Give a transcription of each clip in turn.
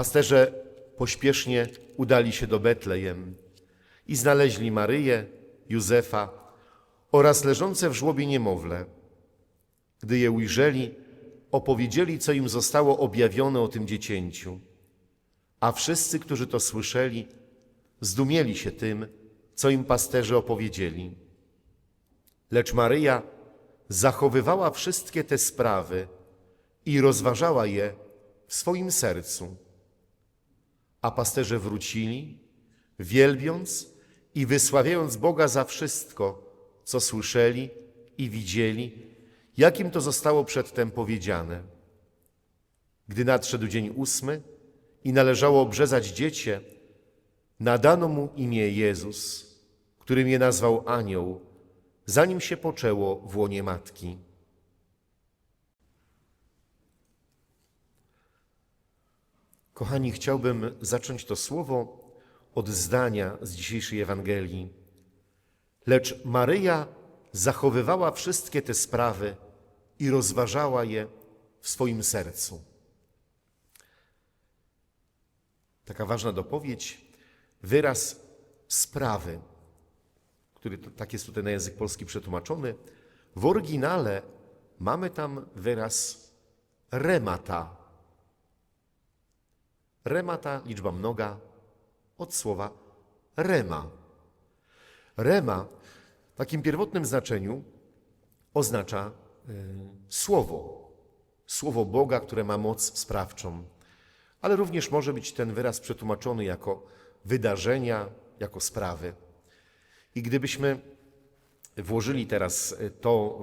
Pasterze pośpiesznie udali się do Betlejem i znaleźli Maryję, Józefa oraz leżące w żłobie niemowlę. Gdy je ujrzeli, opowiedzieli, co im zostało objawione o tym dziecięciu. A wszyscy, którzy to słyszeli, zdumieli się tym, co im pasterze opowiedzieli. Lecz Maryja zachowywała wszystkie te sprawy i rozważała je w swoim sercu. A pasterze wrócili, wielbiąc i wysławiając Boga za wszystko, co słyszeli i widzieli, jakim to zostało przedtem powiedziane. Gdy nadszedł dzień ósmy i należało obrzezać dziecię, nadano mu imię Jezus, którym je nazwał anioł, zanim się poczęło w łonie matki. Kochani, chciałbym zacząć to słowo od zdania z dzisiejszej Ewangelii. Lecz Maryja zachowywała wszystkie te sprawy i rozważała je w swoim sercu. Taka ważna dopowiedź, wyraz sprawy, który tak jest tutaj na język polski przetłumaczony. W oryginale mamy tam wyraz remata. Remata, liczba mnoga, od słowa rema. Rema w takim pierwotnym znaczeniu oznacza y, słowo. Słowo Boga, które ma moc sprawczą. Ale również może być ten wyraz przetłumaczony jako wydarzenia, jako sprawy. I gdybyśmy włożyli teraz y, to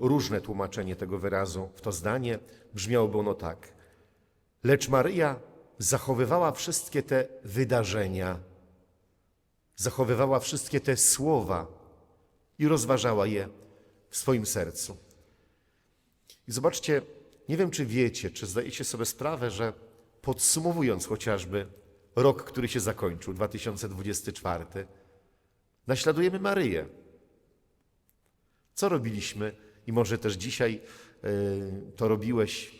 y, różne tłumaczenie tego wyrazu w to zdanie, brzmiałoby ono tak. Lecz Maryja zachowywała wszystkie te wydarzenia, zachowywała wszystkie te słowa i rozważała je w swoim sercu. I zobaczcie, nie wiem, czy wiecie, czy zdajecie sobie sprawę, że podsumowując chociażby rok, który się zakończył, 2024, naśladujemy Maryję. Co robiliśmy i może też dzisiaj y, to robiłeś?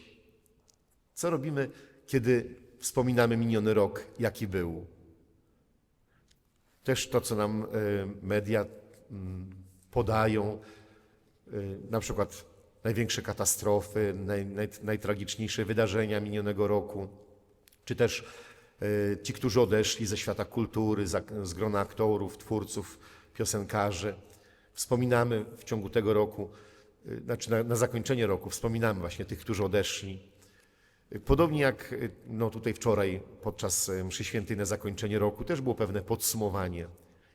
Co robimy, kiedy wspominamy miniony rok, jaki był? Też to, co nam y, media mm, podają, y, na przykład największe katastrofy, naj, naj, najtragiczniejsze wydarzenia minionego roku, czy też y, ci, którzy odeszli ze świata kultury, z grona aktorów, twórców, piosenkarzy. Wspominamy w ciągu tego roku, znaczy na, na zakończenie roku, wspominamy właśnie tych, którzy odeszli. Podobnie jak y, no, tutaj wczoraj podczas y, mszy świętej na zakończenie roku też było pewne podsumowanie,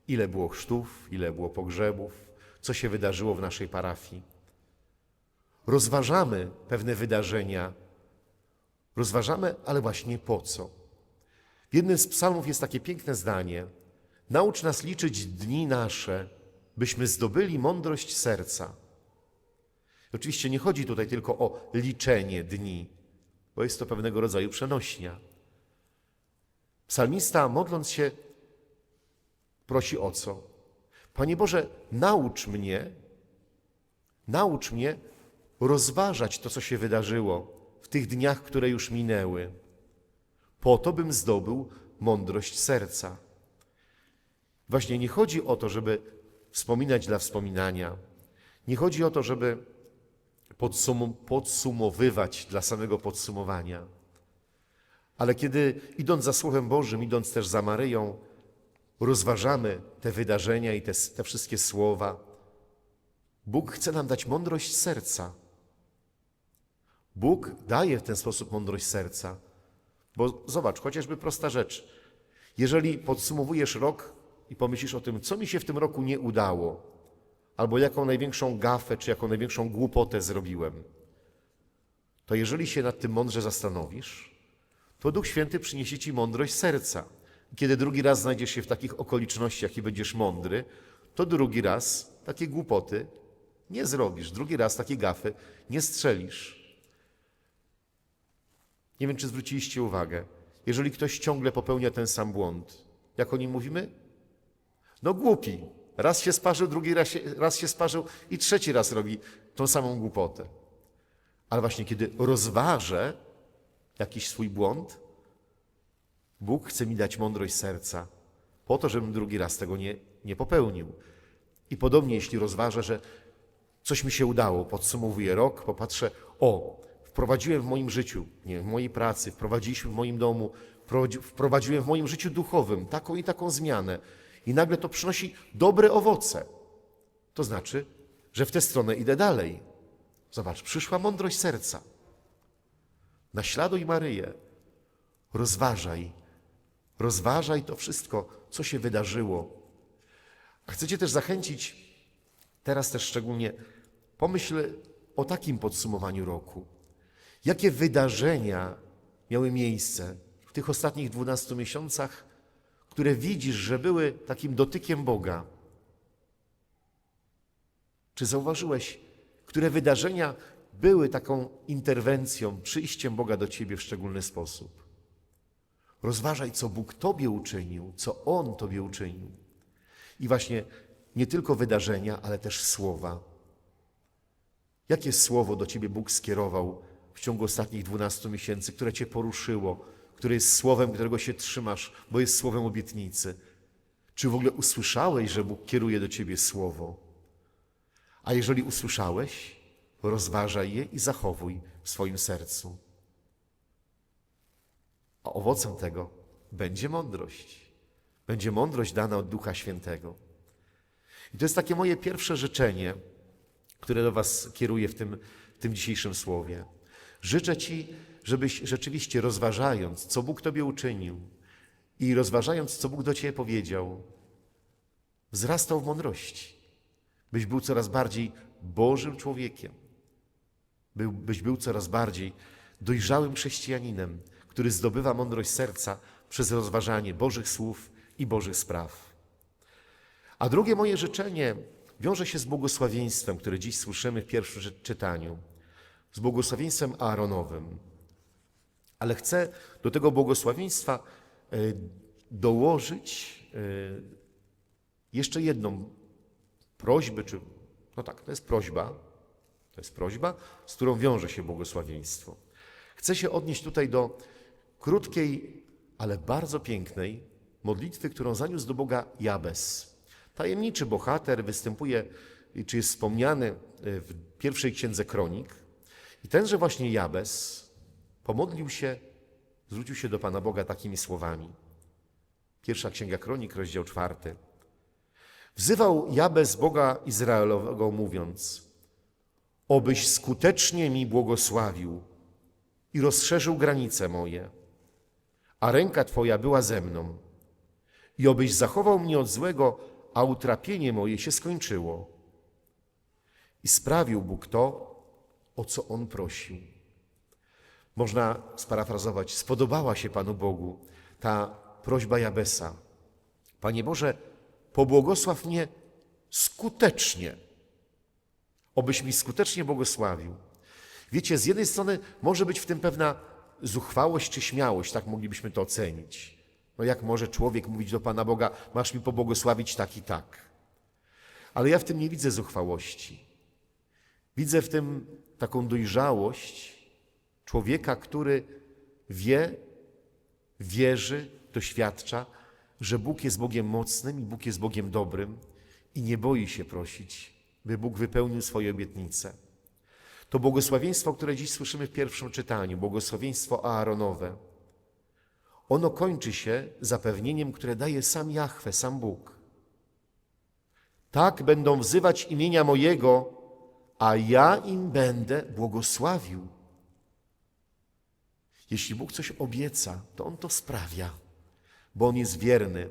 ile było chrztów, ile było pogrzebów, co się wydarzyło w naszej parafii. Rozważamy pewne wydarzenia, rozważamy, ale właśnie po co? W jednym z psalmów jest takie piękne zdanie: Naucz nas liczyć dni nasze, byśmy zdobyli mądrość serca. Oczywiście nie chodzi tutaj tylko o liczenie dni, bo jest to pewnego rodzaju przenośnia. Psalmista, modląc się, prosi o co? Panie Boże, naucz mnie, naucz mnie rozważać to, co się wydarzyło w tych dniach, które już minęły, po to, bym zdobył mądrość serca. Właśnie nie chodzi o to, żeby wspominać dla wspominania. Nie chodzi o to, żeby podsum- podsumowywać dla samego podsumowania. Ale kiedy idąc za Słowem Bożym, idąc też za Maryją, rozważamy te wydarzenia i te, te wszystkie słowa, Bóg chce nam dać mądrość serca. Bóg daje w ten sposób mądrość serca. Bo zobacz, chociażby prosta rzecz. Jeżeli podsumowujesz rok i pomyślisz o tym, co mi się w tym roku nie udało, albo jaką największą gafę, czy jaką największą głupotę zrobiłem, to jeżeli się nad tym mądrze zastanowisz, to Duch Święty przyniesie ci mądrość serca. Kiedy drugi raz znajdziesz się w takich okolicznościach i będziesz mądry, to drugi raz takie głupoty nie zrobisz, drugi raz takie gafy nie strzelisz. Nie wiem, czy zwróciliście uwagę, jeżeli ktoś ciągle popełnia ten sam błąd, jak o nim mówimy? No głupi. Raz się sparzył, drugi raz się, raz się sparzył i trzeci raz robi tą samą głupotę. Ale właśnie kiedy rozważę jakiś swój błąd, Bóg chce mi dać mądrość serca, po to, żebym drugi raz tego nie, nie popełnił. I podobnie, jeśli rozważę, że coś mi się udało, podsumowuję rok, popatrzę, o, wprowadziłem w moim życiu, nie w mojej pracy, wprowadziliśmy w moim domu, wprowadzi- wprowadziłem w moim życiu duchowym taką i taką zmianę i nagle to przynosi dobre owoce. To znaczy, że w tę stronę idę dalej. Zobacz, przyszła mądrość serca. Naśladuj Maryję, rozważaj, rozważaj to wszystko, co się wydarzyło. A chcę Cię też zachęcić, teraz też szczególnie, pomyśl o takim podsumowaniu roku. Jakie wydarzenia miały miejsce w tych ostatnich 12 miesiącach, które widzisz, że były takim dotykiem Boga? Czy zauważyłeś, które wydarzenia były taką interwencją, przyjściem Boga do ciebie w szczególny sposób? Rozważaj, co Bóg tobie uczynił, co On tobie uczynił. I właśnie nie tylko wydarzenia, ale też słowa. Jakie słowo do ciebie Bóg skierował w ciągu ostatnich 12 miesięcy, które cię poruszyło, które jest słowem, którego się trzymasz, bo jest słowem obietnicy? Czy w ogóle usłyszałeś, że Bóg kieruje do ciebie słowo? A jeżeli usłyszałeś, rozważaj je i zachowuj w swoim sercu. A owocem tego będzie mądrość. Będzie mądrość dana od Ducha Świętego. I to jest takie moje pierwsze życzenie, które do Was kieruję w tym, w tym dzisiejszym słowie. Życzę Ci, żebyś rzeczywiście rozważając, co Bóg Tobie uczynił i rozważając, co Bóg do Ciebie powiedział, wzrastał w mądrości byś był coraz bardziej Bożym człowiekiem, byś był coraz bardziej dojrzałym chrześcijaninem, który zdobywa mądrość serca przez rozważanie Bożych słów i Bożych spraw. A drugie moje życzenie wiąże się z błogosławieństwem, które dziś słyszymy w pierwszym czytaniu, z błogosławieństwem Aaronowym. Ale chcę do tego błogosławieństwa e, dołożyć e, jeszcze jedną prośbę, czy no tak, to jest prośba, to jest prośba, z którą wiąże się błogosławieństwo. Chcę się odnieść tutaj do krótkiej, ale bardzo pięknej modlitwy, którą zaniósł do Boga Jabez. Tajemniczy bohater występuje, czy jest wspomniany e, w pierwszej księdze kronik. I tenże właśnie Jabez pomodlił się, zwrócił się do Pana Boga takimi słowami. Pierwsza księga kronik, rozdział czwarty. Wzywał Jabez Boga Izraelowego, mówiąc: Obyś skutecznie mi błogosławił i rozszerzył granice moje, a ręka Twoja była ze mną, i obyś zachował mnie od złego, a utrapienie moje się skończyło. I sprawił Bóg to, o co on prosił. Można sparafrazować: Spodobała się Panu Bogu ta prośba Jabesa. Panie Boże, pobłogosław mnie skutecznie. Obyś mi skutecznie błogosławił. Wiecie, z jednej strony może być w tym pewna zuchwałość czy śmiałość, tak moglibyśmy to ocenić. No jak może człowiek mówić do Pana Boga, masz mi pobłogosławić tak i tak. Ale ja w tym nie widzę zuchwałości. Widzę w tym taką dojrzałość człowieka, który wie, wierzy, doświadcza, że Bóg jest Bogiem mocnym i Bóg jest Bogiem dobrym i nie boi się prosić, by Bóg wypełnił swoje obietnice. To błogosławieństwo, które dziś słyszymy w pierwszym czytaniu, błogosławieństwo Aaronowe, ono kończy się zapewnieniem, które daje sam Jahwe, sam Bóg. Tak będą wzywać imienia mojego, a ja im będę błogosławił. Jeśli Bóg coś obieca, to On to sprawia, bo On jest wierny.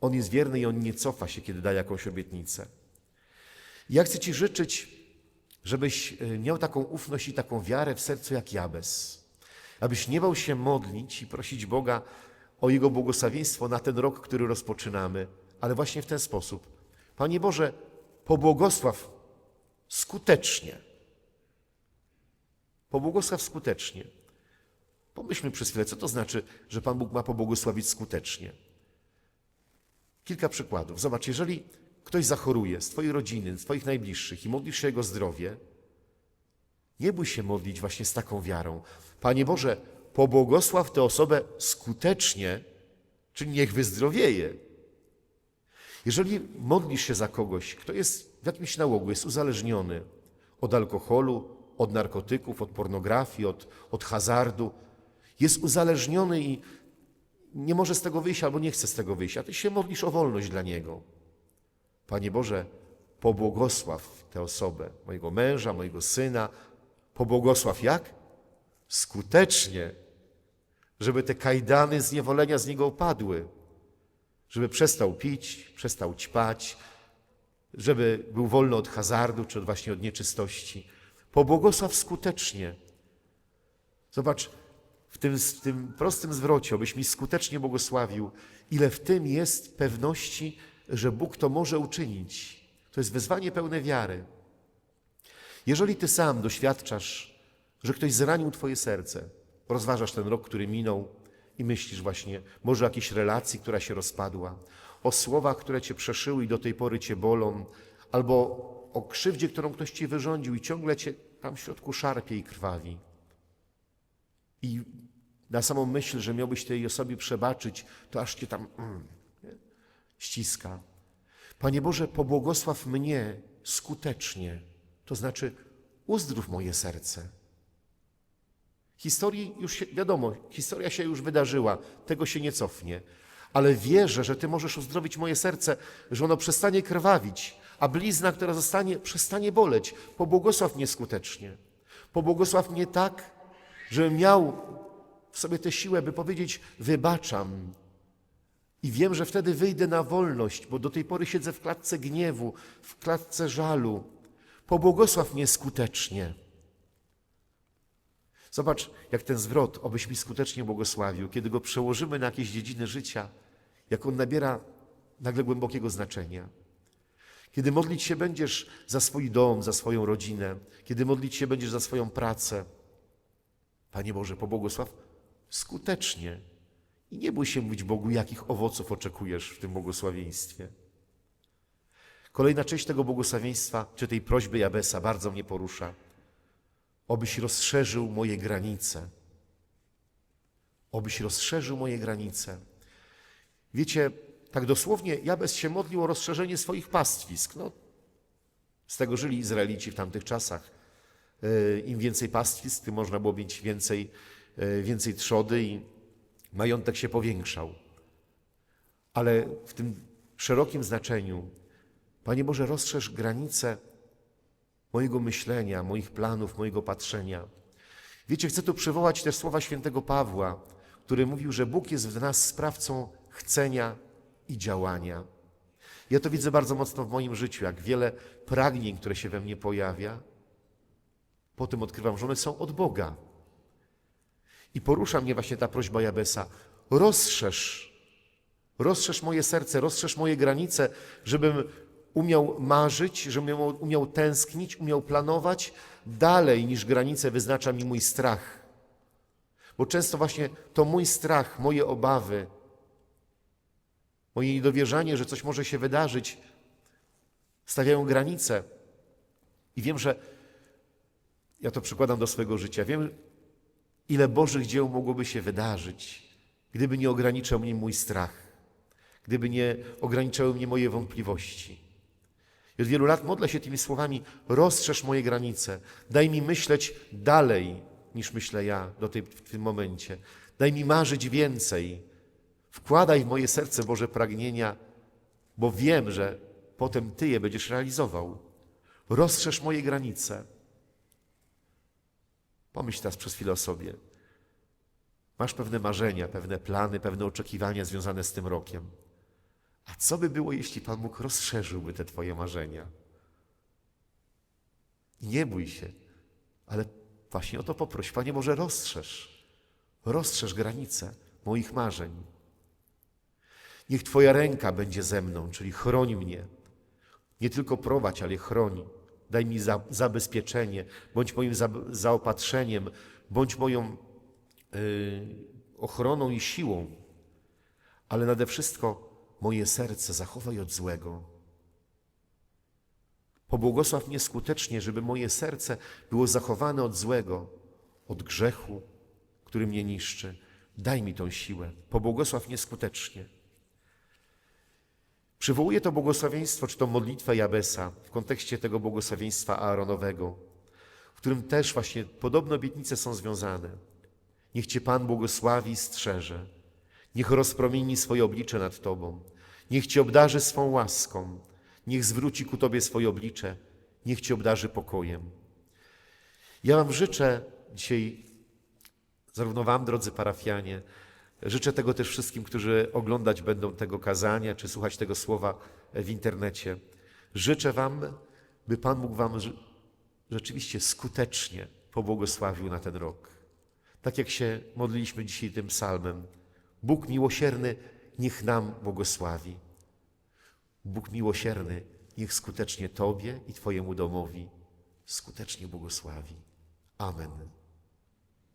On jest wierny i On nie cofa się, kiedy da jakąś obietnicę. Ja chcę Ci życzyć, żebyś e, miał taką ufność i taką wiarę w sercu jak Jabez. Abyś nie bał się modlić i prosić Boga o Jego błogosławieństwo na ten rok, który rozpoczynamy, ale właśnie w ten sposób. Panie Boże, pobłogosław skutecznie. Pobłogosław skutecznie. Pomyślmy przez chwilę, co to znaczy, że Pan Bóg ma pobłogosławić skutecznie. Kilka przykładów. Zobacz, jeżeli ktoś zachoruje z Twojej rodziny, z Twoich najbliższych i modlisz się o jego zdrowie, nie bój się modlić właśnie z taką wiarą. Panie Boże, pobłogosław tę osobę skutecznie, czyli niech wyzdrowieje. Jeżeli modlisz się za kogoś, kto jest w jakimś nałogu, jest uzależniony od alkoholu, od narkotyków, od pornografii, od, od hazardu, jest uzależniony i nie może z tego wyjść albo nie chce z tego wyjść, a ty się modlisz o wolność dla niego. Panie Boże, pobłogosław tę osobę, mojego męża, mojego syna. Pobłogosław jak? Skutecznie, żeby te kajdany zniewolenia z niego opadły, żeby przestał pić, przestał ćpać, żeby był wolny od hazardu czy właśnie od nieczystości. Pobłogosław skutecznie. Zobacz, w tym, w tym prostym zwrocie, abyś mi skutecznie błogosławił, ile w tym jest pewności, że Bóg to może uczynić. To jest wezwanie pełne wiary. Jeżeli ty sam doświadczasz, że ktoś zranił twoje serce, rozważasz ten rok, który minął i myślisz właśnie może o jakiejś relacji, która się rozpadła, o słowach, które cię przeszyły i do tej pory cię bolą, albo o krzywdzie, którą ktoś ci wyrządził i ciągle cię tam w środku szarpie i krwawi. I na samą myśl, że miałbyś tej osobie przebaczyć, to aż cię tam mm, ściska. Panie Boże, pobłogosław mnie skutecznie, to znaczy uzdrów moje serce. Historii już się, wiadomo, historia się już wydarzyła, tego się nie cofnie, ale wierzę, że Ty możesz uzdrowić moje serce, że ono przestanie krwawić, a blizna, która zostanie, przestanie boleć. Pobłogosław mnie skutecznie. Pobłogosław mnie tak, żebym miał w sobie tę siłę, by powiedzieć: Wybaczam. I wiem, że wtedy wyjdę na wolność, bo do tej pory siedzę w klatce gniewu, w klatce żalu. Pobłogosław mnie skutecznie. Zobacz, jak ten zwrot, obyś mi skutecznie błogosławił, kiedy go przełożymy na jakieś dziedziny życia, jak on nabiera nagle głębokiego znaczenia. Kiedy modlić się będziesz za swój dom, za swoją rodzinę, kiedy modlić się będziesz za swoją pracę, Panie Boże, pobłogosław skutecznie. I nie bój się mówić Bogu, jakich owoców oczekujesz w tym błogosławieństwie. Kolejna część tego błogosławieństwa, czy tej prośby Jabesa, bardzo mnie porusza. Obyś rozszerzył moje granice. Obyś rozszerzył moje granice. Wiecie, tak dosłownie Jabez się modlił o rozszerzenie swoich pastwisk. No, z tego żyli Izraelici w tamtych czasach. E, Im więcej pastwisk, tym można było mieć więcej, więcej trzody i majątek się powiększał. Ale w tym szerokim znaczeniu, Panie Boże, rozszerz granice mojego myślenia, moich planów, mojego patrzenia. Wiecie, chcę tu przywołać też słowa świętego Pawła, który mówił, że Bóg jest w nas sprawcą chcenia i działania. Ja to widzę bardzo mocno w moim życiu, jak wiele pragnień, które się we mnie pojawia, potem odkrywam, że one są od Boga. I porusza mnie właśnie ta prośba Jabesa: rozszerz, rozszerz moje serce, rozszerz moje granice, żebym umiał marzyć, żebym umiał tęsknić, umiał planować dalej niż granice wyznacza mi mój strach. Bo często właśnie to mój strach, moje obawy, moje niedowierzanie, że coś może się wydarzyć, stawiają granice. I wiem, że ja to przykładam do swojego życia. Wiem, ile Bożych dzieł mogłoby się wydarzyć, gdyby nie ograniczał mnie mój strach, gdyby nie ograniczały mnie moje wątpliwości. I od wielu lat modlę się tymi słowami: rozszerz moje granice, daj mi myśleć dalej niż myślę ja do tej, w tym momencie. Daj mi marzyć więcej. Wkładaj w moje serce Boże pragnienia, bo wiem, że potem Ty je będziesz realizował. Rozszerz moje granice. Pomyśl teraz przez chwilę o sobie. Masz pewne marzenia, pewne plany, pewne oczekiwania związane z tym rokiem. A co by było, jeśli Pan Bóg rozszerzyłby te Twoje marzenia? Nie bój się, ale właśnie o to poproś. Panie może rozszerz, rozszerz granice moich marzeń. Niech Twoja ręka będzie ze mną, czyli chroni mnie. Nie tylko prowadź, ale chroni. Daj mi za, zabezpieczenie, bądź moim za, zaopatrzeniem, bądź moją y, ochroną i siłą, ale nade wszystko moje serce zachowaj od złego. Pobłogosław mnie skutecznie, żeby moje serce było zachowane od złego, od grzechu, który mnie niszczy. Daj mi tą siłę, pobłogosław mnie skutecznie. Przywołuję to błogosławieństwo, czy to modlitwę Jabesa w kontekście tego błogosławieństwa Aaronowego, w którym też właśnie podobne obietnice są związane. Niech Cię Pan błogosławi i strzeże. Niech rozpromieni swoje oblicze nad Tobą. Niech Cię obdarzy swą łaską. Niech zwróci ku Tobie swoje oblicze. Niech Cię obdarzy pokojem. Ja Wam życzę dzisiaj, zarówno Wam, drodzy parafianie, życzę tego też wszystkim, którzy oglądać będą tego kazania, czy słuchać tego słowa w internecie. Życzę Wam, by Pan mógł Wam rze- rzeczywiście skutecznie pobłogosławił na ten rok. Tak jak się modliliśmy dzisiaj tym psalmem. Bóg miłosierny, niech nam błogosławi. Bóg miłosierny, niech skutecznie Tobie i Twojemu domowi skutecznie błogosławi. Amen.